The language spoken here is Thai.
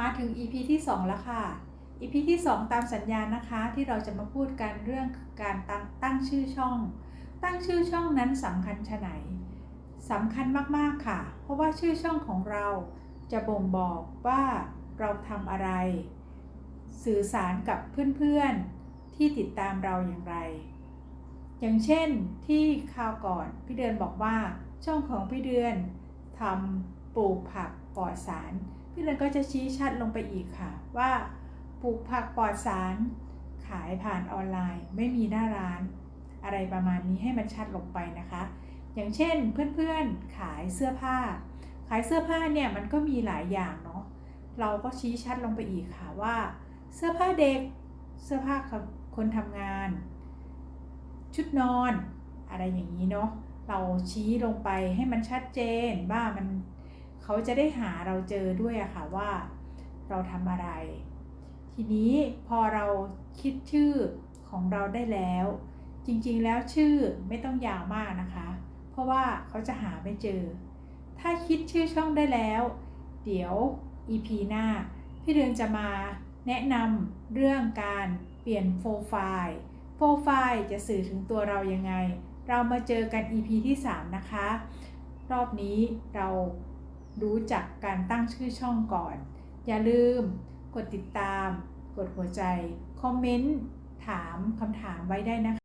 มาถึง EP ที่ 2 แล้วค่ะ EP ที่ 2 ตามสัญญาณนะคะที่เราจะมาพูดกันเรื่องการตั้งตั้งชื่อช่อง ตั้งชื่อช่องนั้นสำคัญชะไหนสำคัญมากๆค่ะ เพราะว่าชื่อช่องของเราจะบ่งบอกว่าเราทำอะไร สื่อสารกับเพื่อนๆที่ติดตามเราอย่างไร อย่างเช่นที่คราวก่อนพี่เดือนบอกว่าช่องของพี่เดือนทำปลูกผักปลอดสาร พี่เดือนก็จะชี้ชัดลงไปอีกค่ะ ว่าปลูกผักปลอดสาร ขายผ่านออนไลน์ ไม่มีหน้าร้าน อะไรประมาณนี้ให้มันชัดลงไปนะคะ อย่างเช่นเพื่อนๆขายเสื้อผ้า ขายเสื้อผ้าเนี่ยมันก็มีหลายอย่างเนาะเราก็ชี้ชัดลงไปอีกค่ะว่า เสื้อผ้าเด็ก เสื้อผ้าคนทำงาน ชุดนอน อะไรอย่างนี้เนาะเราชี้ลงไปให้มันชัดเจนว่ามัน เขาจะได้หาเราเจอด้วยอะค่ะว่าเราทำอะไร ทีนี้พอเราคิดชื่อของเราได้แล้ว จริงๆแล้วชื่อไม่ต้องยาวมากนะคะ เพราะว่าเขาจะหาไม่เจอ ถ้าคิดชื่อช่องได้แล้ว เดี๋ยว EP หน้า พี่เรืองจะมาแนะนำเรื่องการเปลี่ยนโปรไฟล์โปรไฟล์จะสื่อถึงตัวเรายังไง เรามาเจอกัน EP ที่ 3 นะคะ รอบนี้เรา รู้จักการตั้งชื่อช่องก่อน อย่าลืม กดติดตาม กดหัวใจ คอมเมนต์ ถามคำถามไว้ได้นะคะ